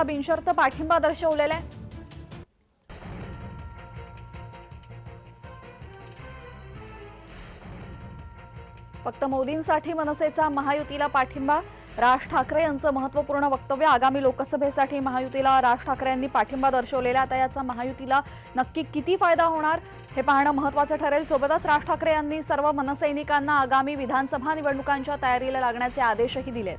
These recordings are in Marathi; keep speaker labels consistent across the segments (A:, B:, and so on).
A: महायुतीला बिनशर्त पाठिंबा दर्शवलेला आहे. फक्त मोदींसाठी मनसेचा महायुतीला पाठिंबा राज ठाकरे यांचं महत्त्वपूर्ण वक्तव्य आगामी लोकसभेसाठी महायुतीला राज ठाकरे यांनी पाठिंबा दर्शवलेला आता याचा महायुतीला नक्की किती फायदा होणार हे पाहणं महत्वाचं ठरेल. सोबतच राज ठाकरे यांनी सर्व मनसैनिकांना आगामी विधानसभा निवडणुकांच्या तयारीला लागण्याचे आदेशही दिलेत.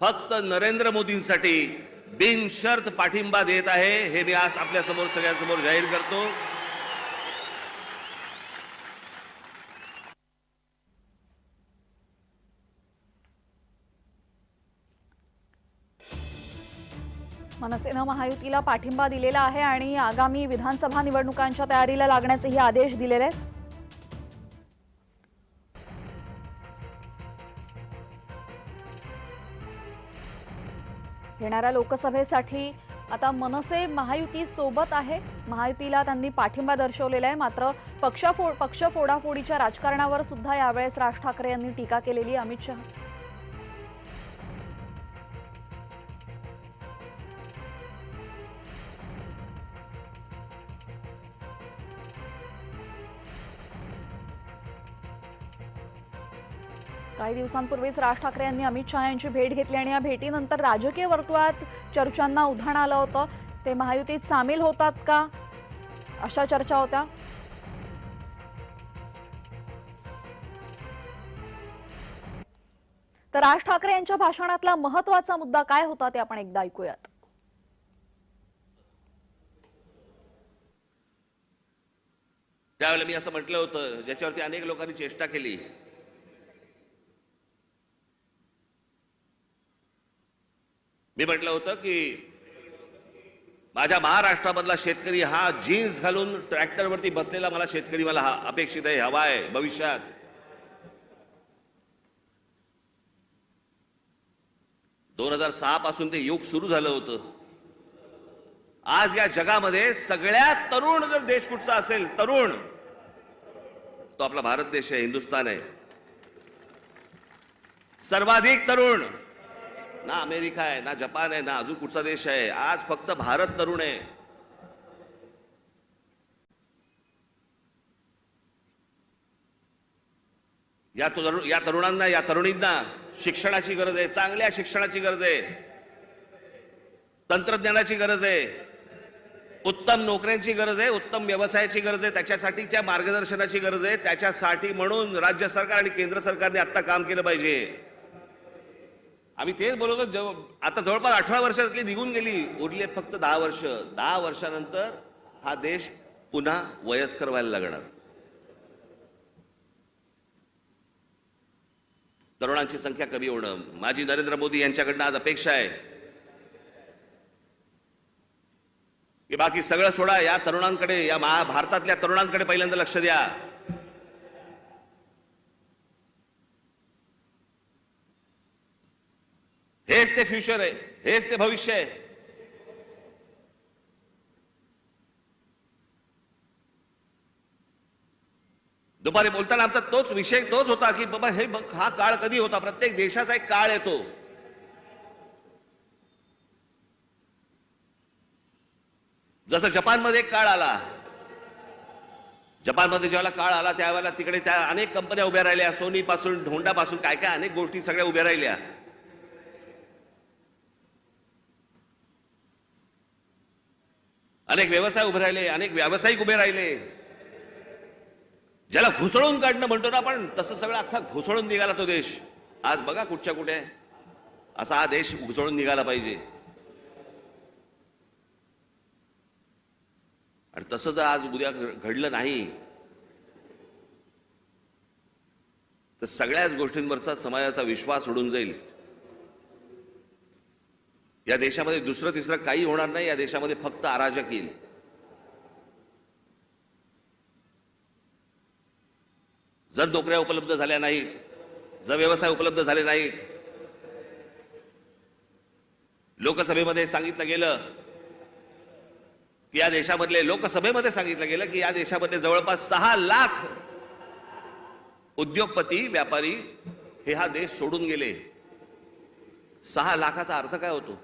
B: फक्त नरेंद्र मोदींसाठी बिनशर्त पाठिंबा देत आहे हे मी आज आपल्यासमोर सगळ्यांसमोर जाहीर करतो.
A: मनसेनं महायुतीला पाठिंबा दिलेला आहे आणि आगामी विधानसभा निवडणुकांच्या तयारीला लागण्याचेही आदेश दिलेले आहेत. येणाऱ्या लोकसभेसाठी आता मनसे महायुती सोबत आहे. महायुतीला त्यांनी पाठिंबा दर्शवलेला आहे. मात्र पक्षफोड पक्ष फोडाफोडीच्या राजकारणावर सुद्धा यावेळेस राज ठाकरे यांनी टीका केलेली आहे. अमित शहा काही दिवसांपूर्वीच राज ठाकरे यांनी अमित शहा यांची भेट घेतली आणि या भेटीनंतर राजकीय वर्तुळात चर्चांना उधाण आलं होतं. ते महायुतीत सामील होतात का? अशा चर्चा होत्या. तर राज ठाकरे यांच्या भाषणातला महत्त्वाचा मुद्दा काय होता ते आपण एकदा ऐकूयात.
B: त्यावेळेला मी असं म्हटलं होतं ज्याच्यावरती अनेक लोकांनी चेष्टा केली मी म्हटलं होतं की माझ्या महाराष्ट्रामधला शेतकरी हा जीन्स घालून ट्रॅक्टरवरती बसलेला मला शेतकरी मला हा अपेक्षित आहे हवा आहे भविष्यात. दोन हजार सहा पासून ते युग सुरू झालं होतं. आज या जगामध्ये सगळ्यात तरुण जर देश कुठचा असेल तरुण तो आपला भारत देश आहे हिंदुस्थान आहे. सर्वाधिक तरुण ना अमेरिका आहे ना जपान आहे ना अजून कुठचा देश आहे. आज फक्त भारत तरुण आहे. या तरुण या तरुणांना या तरुणींना शिक्षणाची गरज आहे. चांगल्या शिक्षणाची गरज आहे. तंत्रज्ञानाची गरज आहे. उत्तम नोकऱ्यांची गरज आहे उत्तम व्यवसायाची गरज आहे त्याच्यासाठीच्या मार्गदर्शनाची गरज आहे. त्याच्यासाठी म्हणून राज्य सरकार आणि केंद्र सरकारने आता काम केलं पाहिजे. आम्ही तेच बोलवतो जव आता जवळपास अठरा वर्षातली निघून गेली. उरले फक्त दहा वर्ष. दहा वर्षानंतर हा देश पुन्हा वयस्कर व्हायला लागणार. तरुणांची संख्या कमी होणं. माझी नरेंद्र मोदी यांच्याकडनं आज अपेक्षा आहे. की बाकी सगळं सोडा. या तरुणांकडे या महा भारतातल्या तरुणांकडे पहिल्यांदा लक्ष द्या. हेच ते फ्युचर आहे हेच ते भविष्य आहे दुपारी बोलताना आमचा तोच विषय तोच होता की बाबा हे बघ हा काळ कधी होता प्रत्येक देशाचा एक काळ येतो जसं जपानमध्ये एक काळ आला जपानमध्ये ज्यावेळेला काळ आला त्यावेळेला तिकडे त्या अनेक कंपन्या उभ्या राहिल्या सोनी पासून काय काय अनेक गोष्टी सगळ्या उभ्या राहिल्या अनेक व्यवसाय उभे राहिले अनेक व्यावसायिक उभे राहिले. ज्याला घुसळून काढणं म्हणतो ना आपण तसं सगळं अख्खा घुसळून निघाला तो देश. आज बघा कुठच्या कुठे आहे. असा हा देश घुसळून निघाला पाहिजे. आणि तसं जर आज उद्या घडलं नाही तर सगळ्याच गोष्टींवरचा समाजाचा विश्वास उडून जाईल. या देशामध्ये दुसरं तिसरं काही होणार नाही या देशामध्ये फक्त अराजक येईल. जर नोकऱ्या उपलब्ध झाल्या नाहीत जर व्यवसाय उपलब्ध झाले नाहीत लोकसभेमध्ये सांगितलं गेलं की या देशामधले लोकसभेमध्ये सांगितलं गेलं की या देशामध्ये जवळपास सहा लाख उद्योगपती व्यापारी हे हा देश सोडून गेले. सहा लाखाचा अर्थ काय होतो?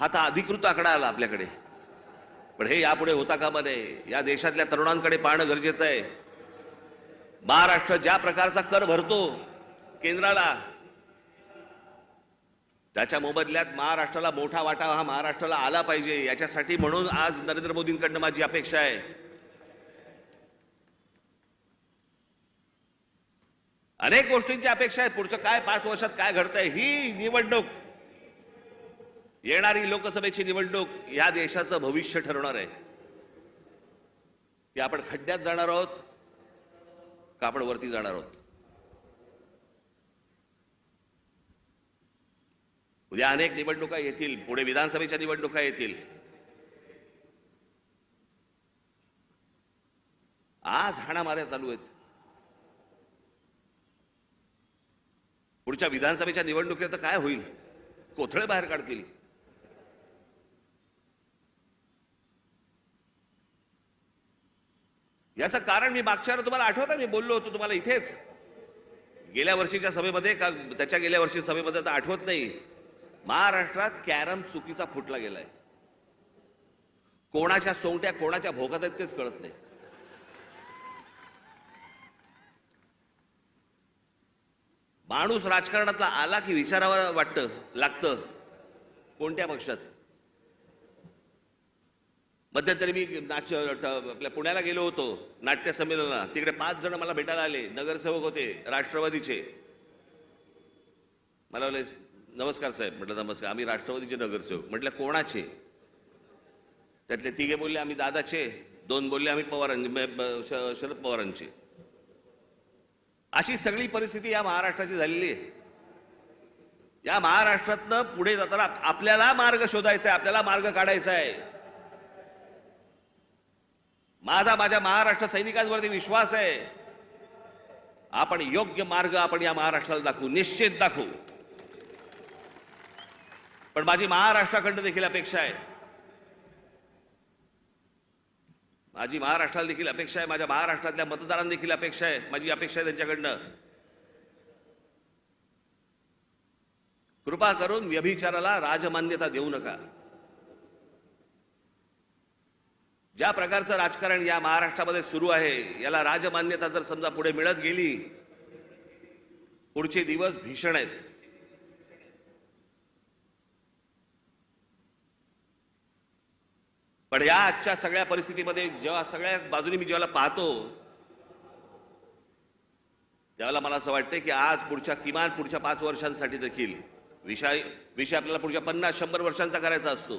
B: हा तर अधिकृत आकडा आला आपल्याकडे. पण हे यापुढे होता कामा नये. या देशातल्या तरुणांकडे पाहणं गरजेचं आहे. महाराष्ट्र ज्या प्रकारचा कर भरतो केंद्राला त्याच्या मोबदल्यात महाराष्ट्राला मोठा वाटा हा महाराष्ट्राला आला पाहिजे. याच्यासाठी म्हणून आज नरेंद्र मोदींकडनं माझी अपेक्षा आहे. अनेक गोष्टींची अपेक्षा आहेत. पुढचं काय पाच वर्षात काय घडतंय ही निवडणूक येणारी लोकसभेची निवडणूक या देशाचं भविष्य ठरवणार आहे. की आपण खड्ड्यात जाणार आहोत का आपण वरती जाणार आहोत? उद्या अनेक निवडणुका येतील पुढे विधानसभेच्या निवडणुका येतील. आज हाणामाऱ्या चालू आहेत. पुढच्या विधानसभेच्या निवडणुकीत तर काय होईल? कोथळे बाहेर काढतील. याचं कारण मी मागच्या तुम्हाला आठवतं मी बोललो होतो तुम्हाला इथेच. गेल्या वर्षीच्या सभेमध्ये का त्याच्या गेल्या वर्षी सभेमध्ये तर आठवत नाही. महाराष्ट्रात कॅरम चुकीचा फुटला गेलाय. कोणाच्या सोंगट्या कोणाच्या भोगात आहेत तेच कळत नाही. माणूस राजकारणातला आला की विचारावर वाटतं लागतं. कोणत्या पक्षात? मध्यंतरी मी नाच आपल्या पुण्याला गेलो होतो नाट्य संमेलनाला. तिकडे पाच जण मला भेटायला आले. नगरसेवक होते राष्ट्रवादीचे. मला बोलले नमस्कार साहेब. म्हटलं नमस्कार. आम्ही राष्ट्रवादीचे नगरसेवक. म्हटलं कोणाचे? त्यातले तिघे बोलले आम्ही दादाचे. दोन बोलले आम्ही पवारांचे. शरद पवारांचे. अशी सगळी परिस्थिती या महाराष्ट्राची झालेली आहे. या महाराष्ट्रातनं पुढे जाताना आपल्याला मार्ग शोधायचा आहे आपल्याला मार्ग काढायचा आहे. माझा माझ्या महाराष्ट्र सैनिकांवरती विश्वास आहे. आपण योग्य मार्ग आपण या महाराष्ट्राला दाखवू निश्चित दाखवू. पण माझी महाराष्ट्राकडनं देखील अपेक्षा आहे. माझी महाराष्ट्राला देखील अपेक्षा आहे माझ्या महाराष्ट्रातल्या मतदारांना देखील अपेक्षा आहे माझी अपेक्षा आहे त्यांच्याकडनं. कृपा करून व्यभिचाराला राजमान्यता देऊ नका. ज्या प्रकारचं राजकारण या महाराष्ट्रामध्ये सुरू आहे याला राजमान्यता जर समजा पुढे मिळत गेली पुढचे दिवस भीषण आहेत. पण या आजच्या सगळ्या परिस्थितीमध्ये जेव्हा सगळ्या बाजूनी मी जेव्हा पाहतो त्यावेळेला मला असं वाटतं की आज पुढच्या किमान पुढच्या पाच वर्षांसाठी देखील विषय विषय आपल्याला पुढच्या पन्नास शंभर वर्षांचा करायचा असतो.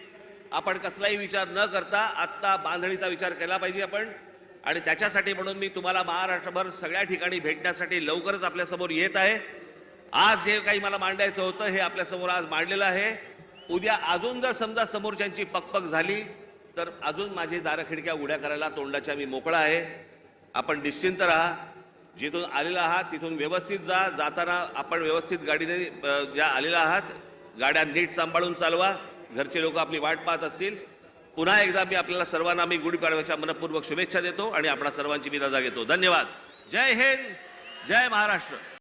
B: आपण कसलाही विचार न करता आत्ता बांधणीचा विचार केला पाहिजे आपण. आणि त्याच्यासाठी म्हणून मी तुम्हाला महाराष्ट्रभर सगळ्या ठिकाणी भेटण्यासाठी लवकरच आपल्यासमोर येत आहे. आज जे काही मला मांडायचं होतं हे आपल्यासमोर आज मांडलेलं आहे. उद्या अजून जर समजा समोरच्यांची पकपक झाली तर अजून माझी दारं खिडक्या उड्या करायला तोंडाच्या मी मोकळा आहे. आपण निश्चिंत राहा. जिथून आलेला आहात तिथून व्यवस्थित जा. जाताना आपण व्यवस्थित गाडीने ज्या आलेला आहात गाड्या नीट सांभाळून चालवा. घरचे लोक आपली वाट पाहत असतील. पुन्हा एकदा मी आपल्याला सर्वांना मी गुढीपाडव्याच्या मनपूर्वक शुभेच्छा देतो आणि आपणा सर्वांची मी रजा घेतो. धन्यवाद. जय हिंद जय महाराष्ट्र.